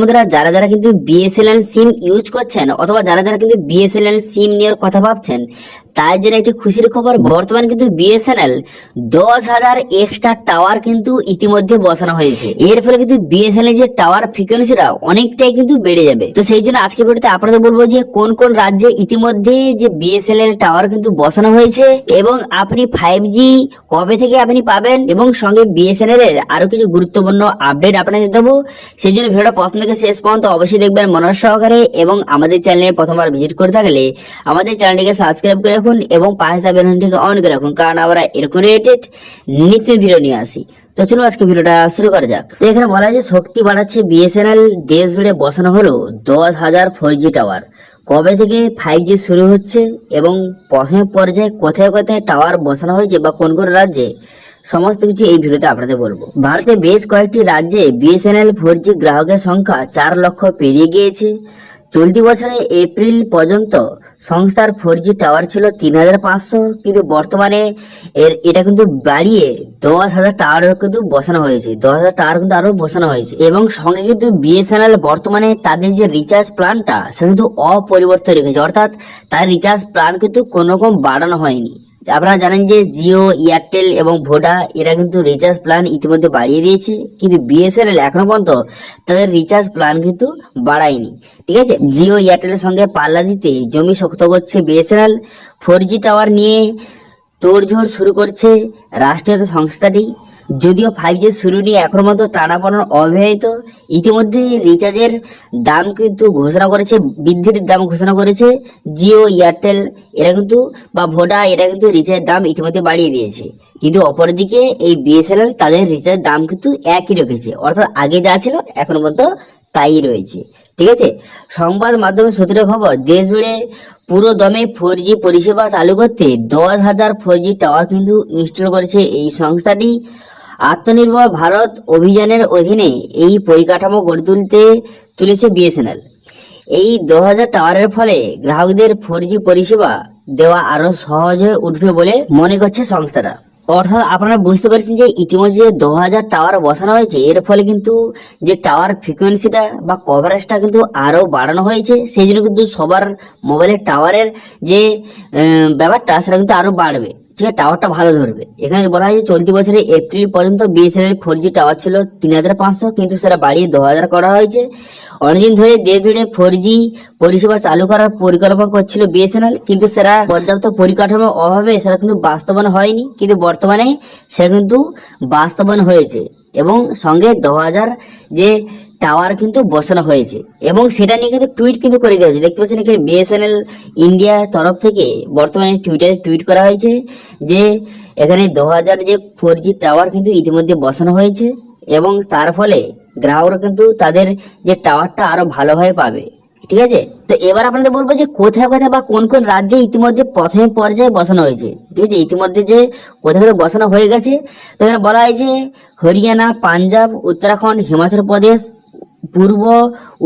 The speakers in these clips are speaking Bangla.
বন্ধুরা যারা যারা কিন্তু বিএসএনএল সিম ইউজ করছেন অথবা যারা যারা কিন্তু বিএসএনএল সিম নেওয়ার কথা ভাবছেন তাই জন্য একটি খুশির খবর, বর্তমানে কিন্তু বিএসএনএল দশ হাজার এক্সট্রা টাওয়ার কিন্তু ইতিমধ্যে বসানো হয়েছে। এর ফলে কিন্তু বিএসএনএল যে টাওয়ার ফ্রিকোয়েন্সিটা অনেকটাই কিন্তু বেড়ে যাবে। তো সেই জন্য আজকে ভিডিওতে আপনাদের বলব যে কোন কোন রাজ্যে ইতিমধ্যে যে বিএসএনএল টাওয়ার কিন্তু বসানো হয়েছে এবং আপনি ফাইভ জি কবে থেকে আপনি পাবেন এবং সঙ্গে বিএসএনএল এর আরও কিছু গুরুত্বপূর্ণ আপডেট আপনাদের দেবো সেই জন্য ভিডিওটা প্রথম থেকে শেষ পর্যন্ত অবশ্যই দেখবেন মনোজ সহকারে এবং আমাদের চ্যানেলে প্রথমবার ভিজিট করে থাকলে আমাদের চ্যানেলটিকে সাবস্ক্রাইব করে রাখুন। এবং পাশে বেলুন থেকে অন করে রাখুন, কারণ আমরা এরকম রিলেটেড নিত্য ভিডিও নিয়ে আসি। তো চলুন আজকে ভিডিওটা শুরু করা যাক। তো এখানে বলা হয় যে শক্তি বাড়াচ্ছে বিএসএনএল দেশ জুড়ে বসানো হলো দশ হাজার ফোর জি টাওয়ার কবে থেকে ফাইভ জি শুরু হচ্ছে এবং প্রথম পর্যায়ে কোথায় কোথায় টাওয়ার বসানো হয়েছে বা কোন কোন রাজ্যে, সমস্ত কিছু এই ভিডিওতে আপনাদের বলব। ভারতে বেশ কয়েকটি রাজ্যে বিএসএনএল ফোর জি গ্রাহকের সংখ্যা চার লক্ষ পেরিয়ে গিয়েছে। চলতি বছরে এপ্রিল পর্যন্ত সংস্থার ফোর জি টাওয়ার ছিল তিন হাজার পাঁচশো, কিন্তু বর্তমানে এর, এটা কিন্তু বাড়িয়ে দশ হাজার টাওয়ার কিন্তু বসানো হয়েছে। দশ হাজার টাওয়ার কিন্তু আরও বসানো হয়েছে। এবং সঙ্গে কিন্তু বিএসএনএল বর্তমানে তাদের যে রিচার্জ প্ল্যানটা সেটা কিন্তু অপরিবর্তিত রেখেছে। অর্থাৎ তার রিচার্জ প্ল্যান কিন্তু কোনো রকম বাড়ানো হয়নি। আপনারা জানেন যে জিও এয়ারটেল এবং ভোডা এরা কিন্তু রিচার্জ প্ল্যান ইতিমধ্যে বাড়িয়ে দিয়েছে। কিন্তু বিএসএনএল এখনও পর্যন্ত তাদের রিচার্জ প্ল্যান কিন্তু বাড়ায়নি। ঠিক আছে? জিও এয়ারটেলের সঙ্গে পাল্লা দিতে জমি শক্ত করছে বিএসএনএল ফোর জি টাওয়ার নিয়ে তোড়ঝোড় শুরু করছে রাষ্ট্রীয় সংস্থাটি। যদিও ফাইভ জি শুরু নিয়ে এখনও মতো টানাপড়ানো অব্যাহত, ইতিমধ্যে রিচার্জের দাম কিন্তু ঘোষণা করেছে বৃদ্ধির দাম ঘোষণা করেছে জিও এয়ারটেল এরা কিন্তু বা ভোডা এরা কিন্তু রিচার্জের দাম ইতিমধ্যে বাড়িয়ে দিয়েছে। কিন্তু অপরদিকে এই বিএসএনএল তাদের রিচার্জের দাম কিন্তু একই রেখেছে, অর্থাৎ আগে যা ছিল এখনও পর্যন্ত তাই রয়েছে। ঠিক আছে? সংবাদ মাধ্যমের সূত্রে খবর, দেশ জুড়ে পুরো দমে ফোর জি পরিষেবা চালু করতে দশ হাজার ফোর জি টাওয়ার কিন্তু ইনস্টল করেছে এই সংস্থাটি। আত্মনির্ভর ভারত অভিযানের অধীনে এই পরিকাঠামো গড়ে তুলতে তুলেছে বিএসএনএল এই দশ হাজার টাওয়ারের ফলে গ্রাহকদের ফোর জি পরিষেবা দেওয়া আরও সহজ হয়ে উঠবে বলে মনে করছে সংস্থাটা। অর্থাৎ আপনারা বুঝতে পারছেন যে ইতিমধ্যে দু হাজার টাওয়ার বসানো হয়েছে, এর ফলে কিন্তু যে টাওয়ার ফ্রিকোয়েন্সিটা বা কভারেজটা কিন্তু আরও বাড়ানো হয়েছে, সেই জন্য কিন্তু সবার মোবাইলের টাওয়ারের যে ব্যাপারটা, সেটা কিন্তু আরও বাড়বে। আছে টাওয়ারটা ভালো ধরবে। এখানে বলা হয় যে চলতি বছরে এপ্রিল পর্যন্ত বিএসএনএল ফোর জি টাওয়ার ছিল তিন হাজার পাঁচশো, কিন্তু সেটা বাড়িয়ে দু হাজার করা হয়েছে। অনেকদিন ধরে দেশ জুড়ে ফোর জি পরিষেবা চালু করার পরিকল্পনা করছিল বিএসএনএল কিন্তু সেটা পর্যাপ্ত পরিকাঠামোর অভাবে সেটা কিন্তু বাস্তবায়ন হয়নি, কিন্তু বর্তমানে সেটা কিন্তু বাস্তবায়ন হয়েছে। এবং সঙ্গে দু হাজার যে টাওয়ার কিন্তু বসানো হয়েছে। এবং সেটা নিয়ে কিন্তু টুইট কিন্তু করে দেওয়া হয়েছে। দেখতে পাচ্ছেন এখানে বিএসএনএল ইন্ডিয়ার তরফ থেকে বর্তমানে টুইটারে টুইট করা হয়েছে যে এখানে দু হাজার যে ফোর জি টাওয়ার কিন্তু ইতিমধ্যে বসানো হয়েছে এবং তার ফলে গ্রাহকরা কিন্তু তাদের যে টাওয়ারটা আরও ভালোভাবে পাবে। ঠিক আছে? তো এবার আপনাদের বলব যে কোথায় কোথায় বা কোন কোন রাজ্যে ইতিমধ্যে প্রথম পর্যায়ে বসানো হয়েছে। ঠিক আছে? ইতিমধ্যে যে কোথায় কোথায় বসানো হয়ে গেছে, তো এখানে বলা হয়েছে হরিয়ানা, পাঞ্জাব, উত্তরাখণ্ড, হিমাচল প্রদেশ পূর্ব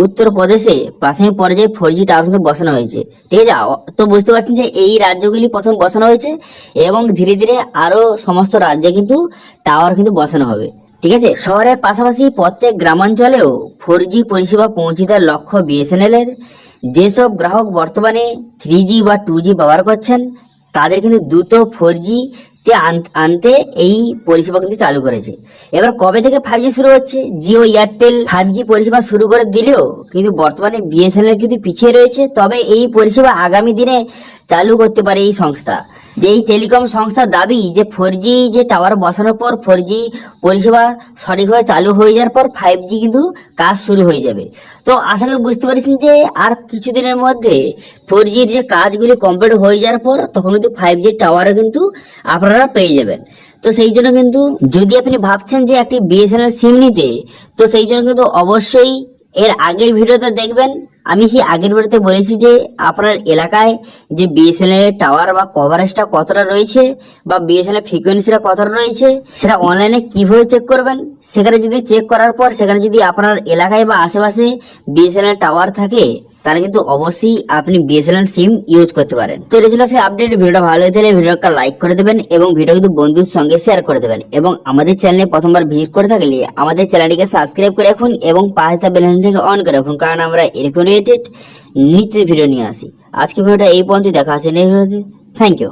উত্তর প্রদেশে প্রাথমিক পর্যায়ে ফোর জি টাওয়ার কিন্তু বসানো হয়েছে। ঠিক আছে? তো বুঝতে পারছেন যে এই রাজ্যগুলি প্রথম বসানো হয়েছে এবং ধীরে ধীরে আরও সমস্ত রাজ্যে কিন্তু টাওয়ার কিন্তু বসানো হবে। ঠিক আছে? শহরের পাশাপাশি প্রত্যেক গ্রামাঞ্চলেও ফোর জি পরিষেবা পৌঁছে দেওয়ার লক্ষ্য বিএসএনএল এর যেসব গ্রাহক বর্তমানে থ্রি জি বা টু জি ব্যবহার করছেন, তাদের কিন্তু দ্রুত ফোর জি আন- আনতে এই পরিষেবা কিন্তু চালু করেছে। এবার কবে থেকে ফাইভ জি শুরু হচ্ছে? জিও এয়ারটেল ফাইভ জি পরিষেবা শুরু করে দিলেও কিন্তু বর্তমানে বিএসএনএল কিন্তু পিছিয়ে রয়েছে। তবে এই পরিষেবা আগামী দিনে চালু করতে পারে এই সংস্থা। যে এই টেলিকম সংস্থার দাবি যে ফোর যে টাওয়ার বসানোর পর ফোর জি পরিষেবা সঠিকভাবে চালু হয়ে যাওয়ার পর ফাইভ জি কিন্তু কাজ শুরু হয়ে যাবে। তো আশা করি বুঝতে পারছেন যে আর কিছুদিনের মধ্যে ফোর জির যে কাজগুলি কমপ্লিট হয়ে যাওয়ার পর তখন কিন্তু ফাইভ জি টাওয়ারও কিন্তু আপনারা পেয়ে যাবেন। তো সেই জন্য কিন্তু যদি আপনি ভাবছেন যে একটি বিএসএনএল সিম নিতে, তো সেই জন্য কিন্তু অবশ্যই এর আগের ভিডিওতে দেখবেন। আমি সেই আগের বারতে বলেছি যে আপনার এলাকায় যে বিএসএনএল এর টাওয়ার বা কভারেজটা কতটা রয়েছে বা বিএসএনএল ফ্রিকোয়েন্সিটা কতটা রয়েছে, সেটা অনলাইনে কীভাবে চেক করবেন, সেখানে যদি চেক করার পর সেখানে যদি আপনার এলাকায় বা আশেপাশে বিএসএনএল টাওয়ার থাকে তাহলে কিন্তু অবশ্যই আপনি বিএসএনএল সিম ইউজ করতে পারেন। তো এটা ছিল সেই আপডেট ভিডিওটা ভালো থাকলে ভিডিওটা লাইক করে দেবেন এবং ভিডিও কিন্তু বন্ধুর সঙ্গে শেয়ার করে দেবেন এবং আমাদের চ্যানেলে প্রথমবার ভিজিট করে থাকলে আমাদের চ্যানেলটিকে সাবস্ক্রাইব করে রাখুন এবং পাশে বেল আইকনটিকে অন করে রাখুন, কারণ আমরা এরকম রিলেটেড নিত্য ভিডিও নিয়ে আসি। আজকে ভিডিওটা এই পর্যন্ত দেখা আছে নেই থ্যাংক ইউ